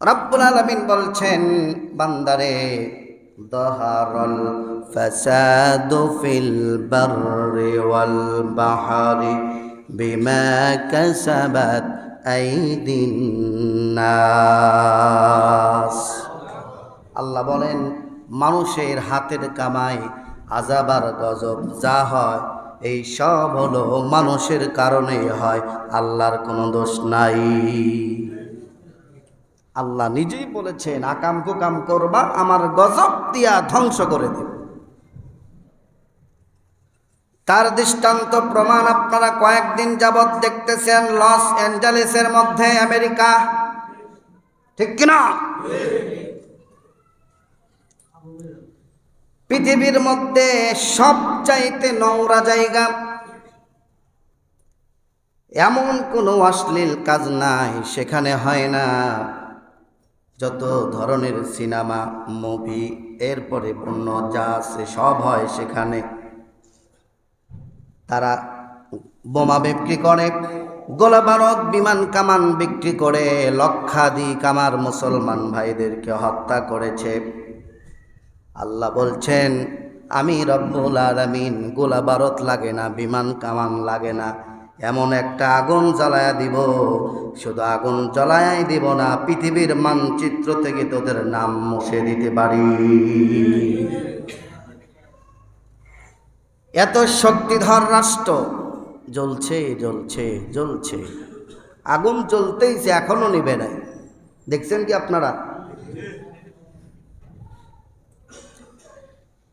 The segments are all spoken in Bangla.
রব্বুল আলামিন বলছেন, বান্দারে, দহারল ফাসাদু ফিল বাররি ওয়াল বাহরি বিমা কাসাবাত আইদিন নাস। আল্লাহ বলেন, মানুষের হাতের কামাই আজাবার গজব যা হয়, এই সব হলো মানুষের কারণে হয়, আল্লাহর কোনো দোষ নাই। আল্লাহ নিজেই বলেছেন, আকাম কুকাম করবা, আমার গজব দিয়া ধ্বংস করে দেব। তার দৃষ্টান্ত প্রমাণ আপনারা কয়েকদিন যাবৎ দেখতেছেন, লস অ্যাঞ্জেলেসের মধ্যে আমেরিকা। ঠিক কিনা? পৃথিবীর মধ্যে সবচাইতে নোংরা জায়গা, এমন কোনো অশ্লীল কাজ নাই, সেখানে হয় না। যত ধরনের সিনেমা, মুভি, এরপরে পণ্য যা আছে সব হয় সেখানে। তারা বোমা বিক্রি করে গোলা বারদ বিমান কামান বিক্রি করে, লক্ষাধিক আমার মুসলমান ভাইদেরকে হত্যা করেছে। আল্লাহ বলছেন, আমি রব্বুল আলামিন গোলা বারত লাগে না, বিমান কামান লাগে না। এমন একটা আগুন জ্বালায়া দিব, শুধু আগুন জ্বালায়াই দিব না, পৃথিবীর মানচিত্র থেকে তোদের নাম মুছে দিতে পারি। এত শক্তিধর রাষ্ট্র, জ্বলছে জ্বলছে জ্বলছে। আগুন জ্বলতেইছে এখনও নিবে নাই। দেখছেন কি আপনারা?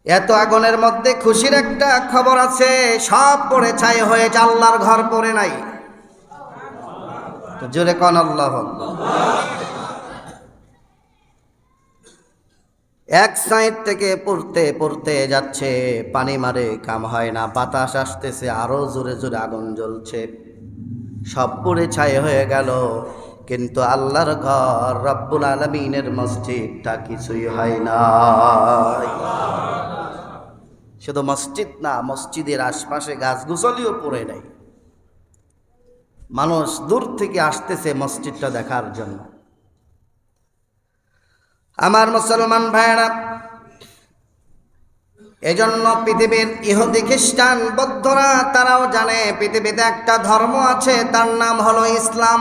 এত আগুনের মধ্যে খুশির একটা খবর আছে, সব পড়ে ছাই হয়ে আল্লাহর ঘর পড়ে নাই। জোরে কন আল্লাহ। এক সাইড থেকে পড়তে পড়তে যাচ্ছে, পানি মারে, কাম হয় না, বাতাস আসতেছে, আরও জোরে জোরে আগুন জ্বলছে। সব পড়ে ছাই হয়ে গেল, কিন্তু আল্লাহর ঘর রব্বুল আলমিনের মসজিদটা কিছুই হয় না শুধু মসজিদ না, মসজিদের আশপাশে গাছগুছলিও পড়ে নাই। মানুষ দূর থেকে আসতেছে মসজিদটা দেখার জন্য। আমার মুসলমান ভাইয়েরা, এজন্য পৃথিবীর ইহুদি খ্রিস্টান বৌদ্ধরা তারাও জানে, পৃথিবীতে একটা ধর্ম আছে, তার নাম হলো ইসলাম।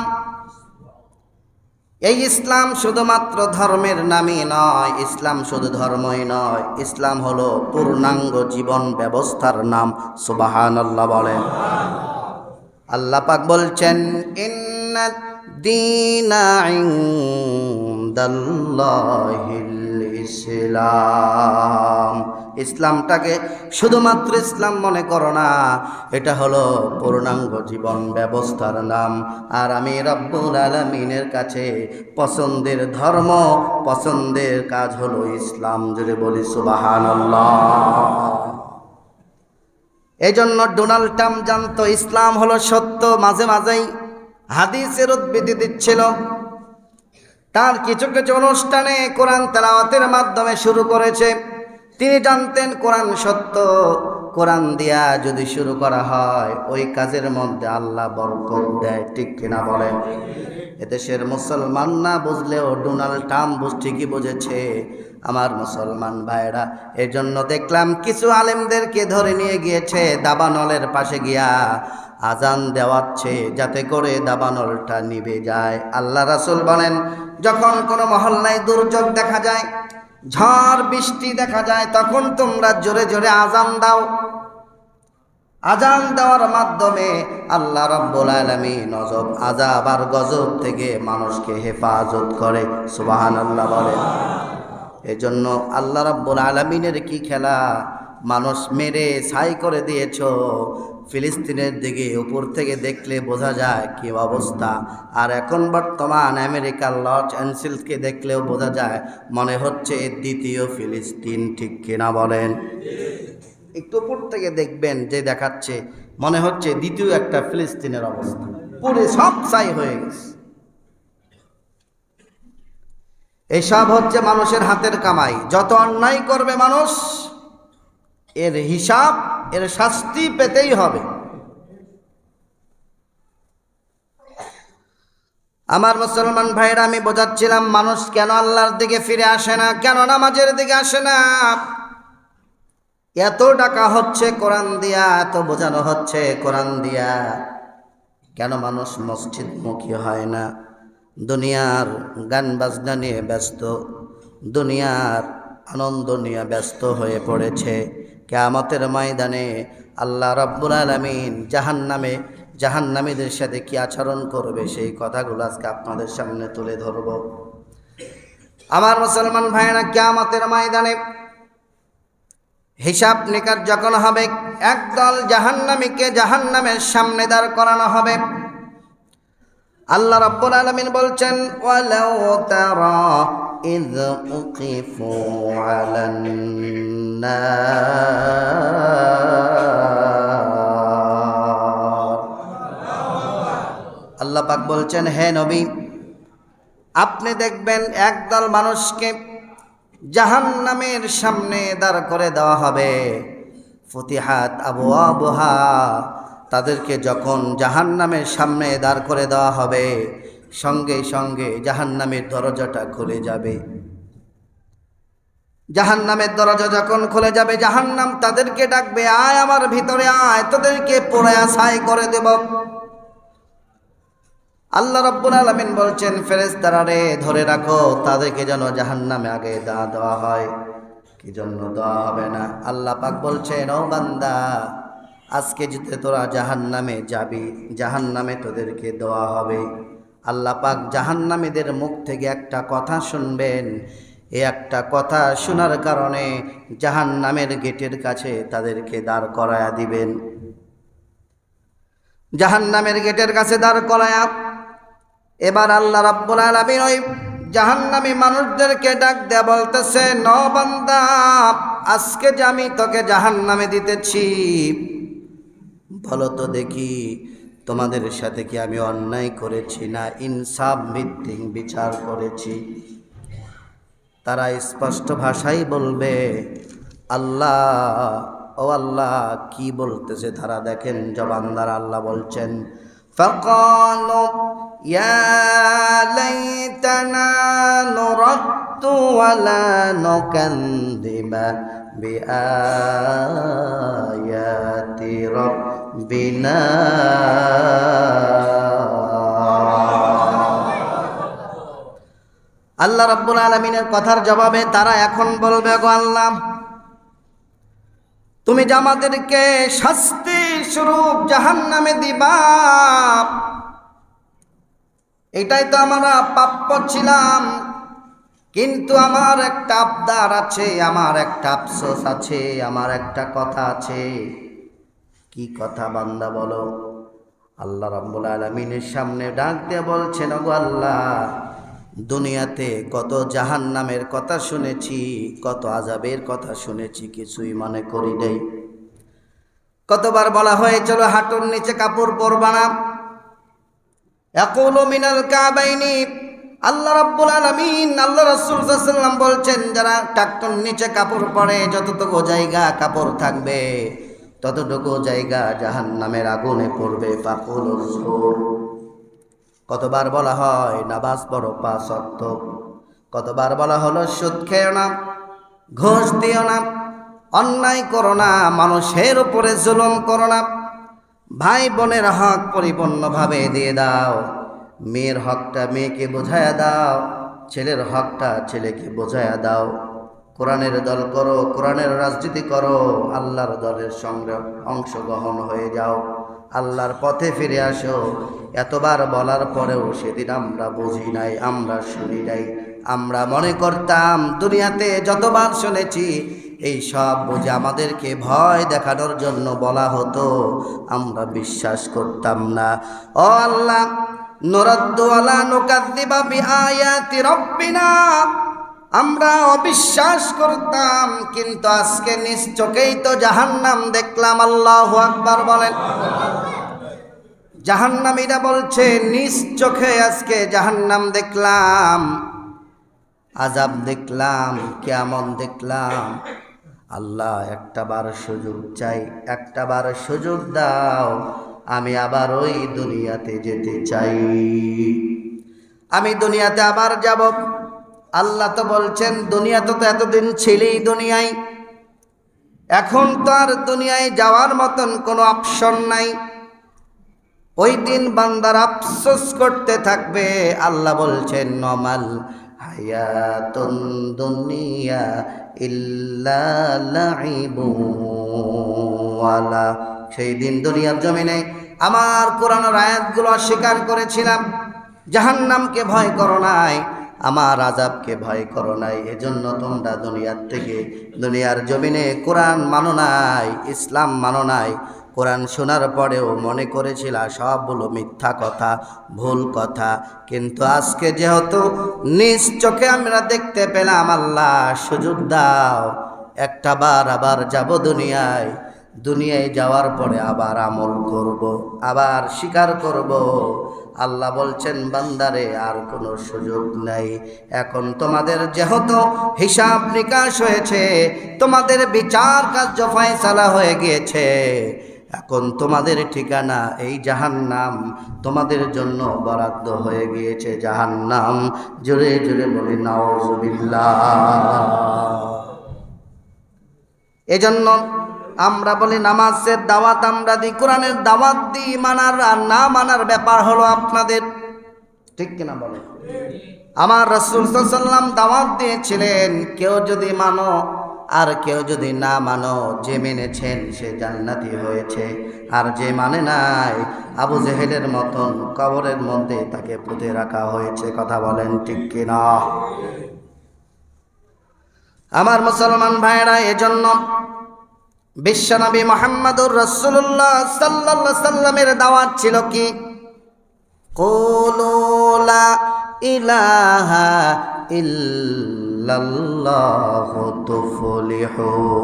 এই ইসলাম শুধুমাত্র ধর্মের নামই নয়, ইসলাম শুধু ধর্মই নয়, ইসলাম হলো পূর্ণাঙ্গ জীবন ব্যবস্থার নাম সুবাহান আল্লাহ বলেন। আল্লাহ পাক বলছেন ইসলাম। ইসলামটাকে শুধুমাত্র ইসলাম মনে করো না, এটা হলো পূর্ণাঙ্গ জীবন ব্যবস্থার নাম। আর আমি রব্বুল আলমিনের কাছে পছন্দের ধর্ম, পছন্দের কাজ হলো ইসলাম, যদি বলি সুবাহান এই জন্য ডোনাল্ড ট্রাম্প জানতো ইসলাম হলো সত্য, মাঝে মাঝেই হাদিসের উদ্বৃত্তি দিচ্ছিল। তার কিছু কিছু অনুষ্ঠানে কোরআন তেলাওয়াতের মাধ্যমে শুরু করেছে। তিনি জানতেন কোরআন সত্য। কোরআন দিয়া যদি শুরু করা হয়, ওই কাজের মধ্যে আল্লাহ বরকত দেয়, ঠিক কিনা বলেন? এদেশের মুসলমান না বুঝলেও ডোনাল্ড ট্রাম্প ঠিকই বুঝেছে। আমার মুসলমান ভাইরা এর জন্য দেখলাম কিছু আলেমদেরকে ধরে নিয়ে গিয়েছে দাবানলের পাশে গিয়া। আজান দেওয়াচ্ছে যাতে করে দাবানলটা নিবে যায়। আল্লাহ রাসুল বলেন, যখন কোনো মহল্লায় দুর্যোগ দেখা যায় ঝড় বৃষ্টি দেখা যায়, তখন তোমরা জোরে জোরে আজান দাও। আজান দেওয়ার মাধ্যমে আল্লাহ রব্বুল আলমী নজব আজাব আর গজব থেকে মানুষকে হেফাজত করে সুবাহান আল্লাহ বলে। এজন্য আল্লাহ রব্বুল আলমিনের কি খেলা? মানুষ মেরে ছাই করে দিয়েছ। ফিলিস্তিনের দিকে উপর থেকে দেখলে বোঝা যায় কি অবস্থা। আর এখন বর্তমান আমেরিকার লস অ্যান্সেলসকে দেখলেও বোঝা যায় মনে হচ্ছে দ্বিতীয় ফিলিস্তিন, ঠিক কিনা বলেন? একটু উপর থেকে দেখবেন যে দেখাচ্ছে, মনে হচ্ছে দ্বিতীয় একটা ফিলিস্তিনের অবস্থা। পুরে সব ছাই হয়ে গেছে। এসব হচ্ছে মানুষের হাতের কামাই। যত অন্যায় করবে মানুষ এর হিসাব, এর শাস্তি পেতেই হবে। আমার মুসলমান ভাইরা আমি বোঝাচ্ছিলাম, মানুষ কেন আল্লাহর দিকে ফিরে আসে না, কেন নামাজের দিকে আসে না? এত টাকা হচ্ছে কোরআন দিয়া, এত বোঝানো হচ্ছে কোরআন দিয়া। কেন মানুষ মসজিদমুখী হয় না? দুনিয়ার গান বাজনা নিয়ে ব্যস্ত, দুনিয়ার আনন্দ নিয়ে ব্যস্ত হয়ে পড়েছে। কেয়ামতের ময়দানে আল্লাহ রব্বুল আলমিন জাহান নামে জাহান্নামীদের সাথে কি আচরণ করবে সেই কথাগুলো আজকে আপনাদের সামনে তুলে ধরব। আমার মুসলমান ভাইয়েরা, কেয়ামতের ময়দানে হিসাব নিকার যখন হবে, একদল জাহান্নামীকে জাহান্নামের সামনে দাঁড় করানো হবে। আল্লাহ রাব্বুল আলামিন বলছেন ইয উকিফু আলান নার আল্লাহ পাক বলছেন, হে নবী, আপনি দেখবেন একদল মানুষকে জাহান্নামের সামনে দাঁড় করে দেওয়া হবে। ফতিহাত আবু আবহা তাদেরকে যখন জাহান্নামের সামনে দাঁড় করে দেওয়া হবে সঙ্গে সঙ্গে জাহান্নামের দরজাটা খুলে যাবে। জাহান্নামের দরজা যখন খুলে যাবে, জাহান্নাম তাদেরকে ডাকবে, আয় আমার ভিতরে আয়, তোদেরকে পোড়ায়া ছাই করে দেব। আল্লাহ রব্বুল আলমিন বলছেন ফেরেস্তারা রে, ধরে রাখো, তাদেরকে যেন জাহান্নামে আগে দা দেওয়া হয়। কি জন্য দেওয়া হবে না? আল্লাহ পাক বলছেন, ও বান্দা, আজকে যদি তোরা জাহান্নামে যাবি, জাহান্নামে তোদেরকে দেওয়া হবে। আল্লাহ পাক জাহান্নামীদের মুখ থেকে একটা কথা শুনবেন। এই একটা কথা শোনার কারণে জাহান্নামের গেটের কাছে তাদেরকে দাঁড় করায়া দিবেন। জাহান্নামের গেটের কাছে দাঁড় করায়া এবার আল্লাহ রাব্বুল আলামিন ওই জাহান্নামী মানুষদেরকে ডাক দেয়া বলতেছে, ন বান্দা, আজকে যে আমি তোকে জাহান্নামে দিতেছি। বলো তো দেখি তোমাদের সাথে কি আমি অন্যায় করেছি না ইনসাফ ভিত্তিক বিচার করেছি তারা স্পষ্ট ভাষাই বলবে আল্লাহ ও আল্লাহ কি বলতেছে তারা দেখেন জবানদার আল্লাহ বলছেন فقالوا يا ليتنا نرد ولا نكذب بآيات ربنا আল্লাহ রাব্বুল আলমিনের কথার জবাবে তারা এখন বলবে, গো আল্লাহ, তুমি যে আমাদেরকে শাস্তি স্বরূপ জাহান নামে দিবা, এটাই তো আমরা প্রাপ্য ছিলাম, কিন্তু আমার একটা আবদার আছে, আমার একটা আফসোস আছে, আমার একটা কথা আছে। কি কথা বান্দা বলো? আল্লাহ রাব্বুল আলমিনের সামনে ডাক দিয়ে বলছেন গো আল্লাহ, দুনিয়াতে কত জাহান নামের কথা শুনেছি, কত আজাবের কথা শুনেছি, কিছুই মনে করি নেই। কতবার বলা হয়েছিল হাঁটুর নিচে কাপড় পরবা না। একুলো মিনাল কাবাইনি। আল্লাহ রাব্বুল আলামিন, আল্লাহ রাসূল সাল্লাম বলছেন, যারা টাকটুর নিচে কাপড় পরে, যতটুকু জায়গা কাপড় থাকবে ততটুকু জায়গা জাহান নামের আগুনে পড়বে পাকুল কতবার বলা হয়, নামাজ পড়ো পাঁচ অর্থ কতবার বলা হলো, সুদ খেও না, ঘোষ দিও না, অন্যায় করো না, মানুষের উপরে জুলুম করো না। ভাই বোনের হক পরিপূর্ণভাবে দিয়ে দাও, মেয়ের হকটা মেয়েকে বোঝায়া দাও, ছেলের হকটা ছেলেকে বোঝায়া দাও। কোরআনের দল করো, কোরআনের রাজনীতি করো, আল্লাহর দলের সঙ্গে অংশগ্রহণ হয়ে যাও, আল্লাহর পথে ফিরে আসো। এতবার বলার পরেও সেদিন আমরা বুঝি নাই, আমরা শুনি নাই। আমরা মনে করতাম, দুনিয়াতে যতবার শুনেছি, এই সব বুঝে আমাদেরকে ভয় দেখানোর জন্য বলা হতো। আমরা বিশ্বাস করতাম না। ও আল্লাহ নোরাদ্দুয়ালা নোকাদ্দিবা বিআয়াতি রব্বিনা। আমরা অবিশ্বাস করতাম, কিন্তু আজকে নিজ চোখেই তো জাহান্নাম দেখলাম, আল্লাহ আকবার বলেন। জাহান্নামীরা বলছে, নিজ চোখে আজকে জাহান্নাম দেখলাম আজাব দেখলাম কেমন দেখলাম। আল্লাহ একটা বার সুযোগ চাই, একটা বার সুযোগ দাও, আমি আবার ওই দুনিয়াতে যেতে চাই। আমি দুনিয়াতে আবার যাব। আল্লাহ তো বলছেন দুনিয়াতে তো এতদিন ছিলেই দুনিয়ায়। এখন তো আর দুনিয়ায় যাওয়ার মতন কোনো অপশন নাই। ওই দিন বান্দার আফসোস করতে থাকবে। আল্লাহ বলছেন নমাল হায়াতুন দুনিয়া ইল্লা সেই দিন দুনিয়ার জমিনে আমার কোরআনের আয়াতগুলো অস্বীকার করেছিলাম। জাহান্নামকে ভয় করো নাই। আমার আজাবকে ভয় করো নাই, এজন্য তোমরা দুনিয়ার থেকে, দুনিয়ার জমিনে কোরআন মানো নাই, ইসলাম মানো নাই। কোরআন শোনার পরেও মনে করেছিল সবগুলো মিথ্যা কথা, ভুল কথা। কিন্তু আজকে যেহেতু নিজ চোখে আমরা দেখতে পেলাম, আল্লাহ সুযোগ দাও, একটা বার আবার যাব দুনিয়ায়। দুনিয়ায় যাওয়ার পরে আবার আমল করব, আবার স্বীকার করব। আল্লাহ বলছেন, বান্দারে, আর কোনো সুযোগ নাই। এখন তোমাদের যেহেতু হিসাব নিকাশ হয়েছে, তোমাদের বিচার কার্য ফয়সালা হয়ে গিয়েছে, এখন তোমাদের ঠিকানা এই জাহান্নাম তোমাদের জন্য বরাদ্দ হয়ে গিয়েছে জাহান্নাম। জোরে জোরে বলি, নাউজুবিল্লাহ। এজন্য আমরা বলি নামাজের দাওয়াত, আমরা দিই কোরআনের দাওয়াত দিই, মানার আর না মানার ব্যাপার হলো আপনাদের। ঠিক কিনা বলে? আমার রসুল সাল্লাম দাওয়াত দিয়েছিলেন, কেউ যদি মানো আর কেউ যদি না মানো, যে মেনেছেন সে জান্নাতি হয়েছে। আর যে মানে নাই, আবু জেহেলের মতন কবরের মধ্যে তাকে পুঁতে রাখা হয়েছে। কথা বলেন ঠিক কিনা? আমার মুসলমান ভাইরা এজন্য বিশ্বনবী মোহাম্মদুর রসুল্লাহ সাল্লাহ সাল্লামের দাওয়াত ছিল কি? কোলোলা ইলাহা ইল্লাল্লাহ তুফলিহুন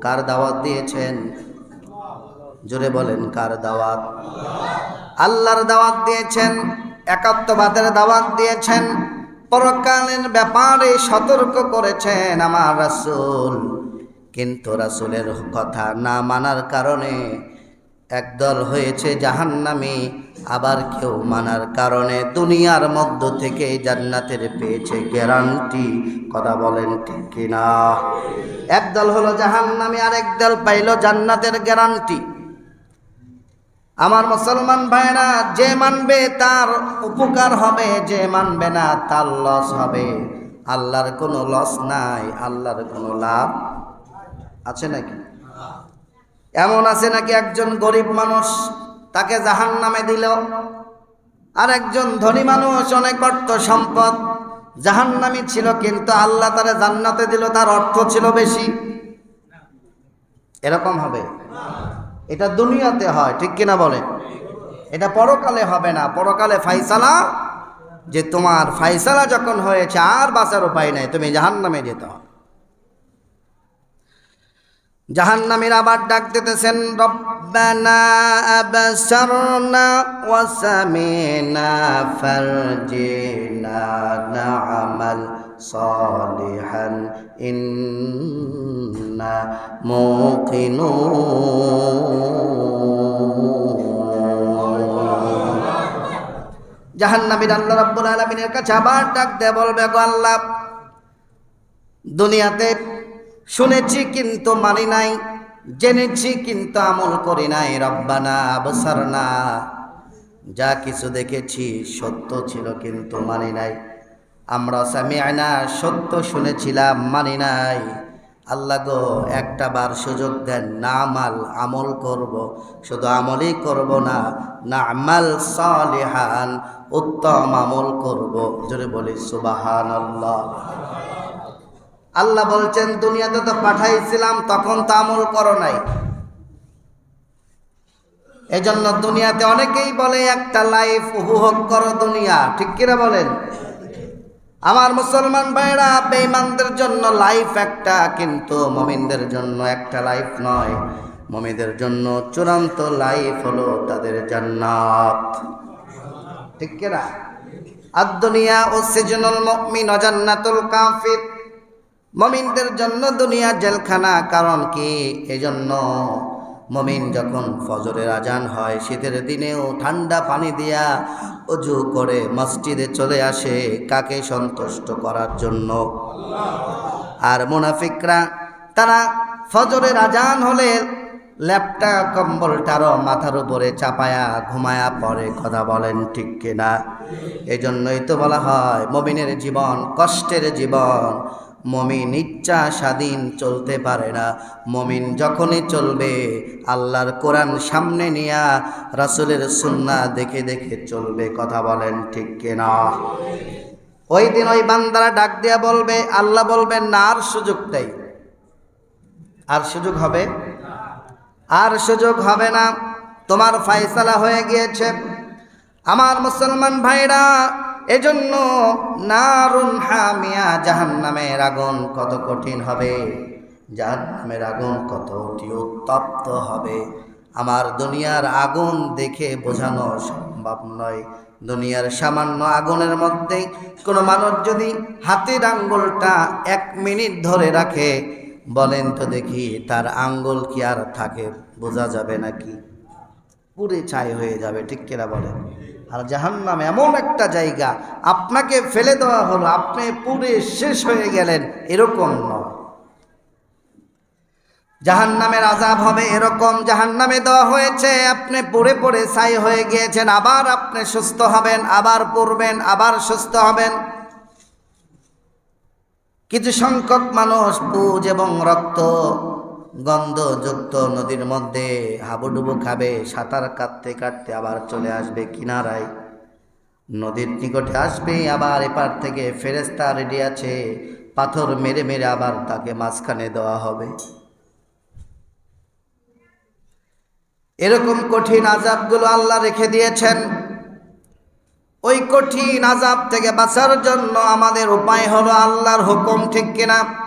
কার দাওয়াত দিয়েছেন? জোরে বলেন, কার দাওয়াত? আল্লাহর দাওয়াত দিয়েছেন একাত্মবাদের দাওয়াত দিয়েছেন, পরকালীন ব্যাপারে সতর্ক করেছেন আমার রাসূল। কিন্তু রাসূলের কথা না মানার কারণে একদল হয়েছে জাহান্নামী, আবার কেউ মানার কারণে দুনিয়ার মধ্য থেকে জান্নাতের পেয়েছে গ্যারান্টি কথা বলেন ঠিক কিনা? একদল হলো জাহান্নামী আর একদল পাইল জান্নাতের গ্যারান্টি আমার মুসলমান ভাইরা যে মানবে তার উপকার হবে, যে মানবে না তার লস হবে। আল্লাহর কোনো লস নাই, আল্লাহর কোনো লাভ আছে নাকি? এমন আছে নাকি একজন গরিব মানুষ তাকে জাহান নামে দিল? আর একজন ধনী মানুষ অনেক অর্থ সম্পদ, জাহান্নামি ছিল কিন্তু আল্লাহ তারা জান্নাতে দিল, তার অর্থ ছিল বেশি। এরকম হবে? এটা দুনিয়াতে হয়, ঠিক কিনা বলে? এটা পরকালে হবে না, পরকালে ফাইসালা, যে তোমার ফাইসালা যখন হয়েছে, আর বাঁচার উপায় নাই, তুমি জাহান্নামে যেতে হবে। জাহান্নামীর আবার ডাক দিতেছেন, রব্বানা আবসারনা ওয়া জাহান্নামীর আল্লাহ রাব্বুল আলামিনের কাছে আবার ডাক দিয়ে বলবে, গো আল্লাহ, দুনিয়াতে শুনেছি কিন্তু মানি নাই, জেনেছি কিন্তু আমল করি নাই, রব্বানা আবসার না যা কিছু দেখেছি সত্য ছিল কিন্তু মানি নাই। আমরা স্বামী আয়না সত্য শুনেছিলাম, মানি নাই। আল্লাহ গো, একটা বার সুযোগ দেন, না আমাল, আমল করব। শুধু আমলই করব না না আমাল সালিহান, উত্তম আমল করব। জোরে বলি সুবাহান আল্লাহ আল্লাহ বলছেন, দুনিয়াতে তো পাঠাইছিলাম, তখন তো আমল করো নাই। এজন্য দুনিয়াতে অনেকেই বলে, একটা লাইফ উপভোগ করো দুনিয়া। ঠিক কিনা বলেন? আমার মুসলমান ভাইরা বেঈমানদের জন্য লাইফ একটা, কিন্তু মমিনদের জন্য একটা লাইফ নয়। মমিদের জন্য চূড়ান্ত লাইফ হলো তাদের জান্নাত। ঠিক কিনা? আর দুনিয়া ও সিজনুল মুমিন ও জান্নাতুল কাফির মমিনদের জন্য দুনিয়া জেলখানা, কারণ কি? এজন্য মমিন যখন ফজরের আজান হয়, শীতের দিনেও ঠান্ডা পানি দিয়া অজু করে মসজিদে চলে আসে, কাকে সন্তুষ্ট করার জন্য? আর মুনাফিকরা, তারা ফজরের আজান হলে ল্যাপটা কম্বলটারও মাথার উপরে চাপায়া ঘুমায়া পরে কথা বলেন ঠিক কিনা? এই জন্যই তো বলা হয়, মমিনের জীবন কষ্টের জীবন। মমিন ইচ্ছা স্বাধীন চলতে পারে না। মমিন যখনই চলবে, আল্লাহর কোরআন সামনে নিয়া রাসুলের সুন্না দেখে দেখে চলবে। কথা বলেন ঠিক কিনা? ওই দিন ওই বান্দারা ডাক দিয়া বলবে, আল্লাহ বলবেন, না, আর সুযোগ দেয় আর সুযোগ হবে? আর সুযোগ হবে না। তোমার ফায়সালা হয়ে গিয়েছে। আমার মুসলমান ভাইরা এজন্য নারুন হামিয়া জাহান্নামের আগুন কত কঠিন হবে? জাহান্নামের আগুন কত অতি উত্তপ্ত হবে? আমার দুনিয়ার আগুন দেখে বোঝানো সম্ভব নয়। দুনিয়ার সামান্য আগুনের মধ্যে কোনো মানুষ যদি হাতের আঙ্গুলটা এক মিনিট ধরে রাখে, বলেন তো দেখি তার আঙ্গুল কি আর থাকে? বোঝা যাবে নাকি? পুরে ছাই হয়ে যাবে, ঠিক কেনা বলেন? আর জাহান্নাম এমন একটা জায়গা, আপনাকে ফেলে দেওয়া হলো, আপনি পুরে শেষ হয়ে গেলেন, এরকম নয়। জাহান্নামের আজাব হবে এরকম, জাহান্নামে দেওয়া হয়েছে, আপনি পড়ে পড়ে ছাই হয়ে গিয়েছেন, আবার আপনি সুস্থ হবেন, আবার পড়বেন, আবার সুস্থ হবেন। কিছু সংখ্যক মানুষ পুজ এবং রক্ত গন্ধযুক্ত নদীর মধ্যে হাবুডুবু খাবে, সাঁতার কাটতে কাটতে আবার চলে আসবে কিনারায়। নদীর নিকটে আসবে, আবার এপার থেকে ফেরেস্তা রেডি আছে, পাথর মেরে মেরে আবার তাকে মাঝখানে দেওয়া হবে। এরকম কঠিন আজাবগুলো আল্লাহ রেখে দিয়েছেন। ওই কঠিন আজাব থেকে বাঁচার জন্য আমাদের উপায় হলো আল্লাহর হুকুম, ঠিক কিনা?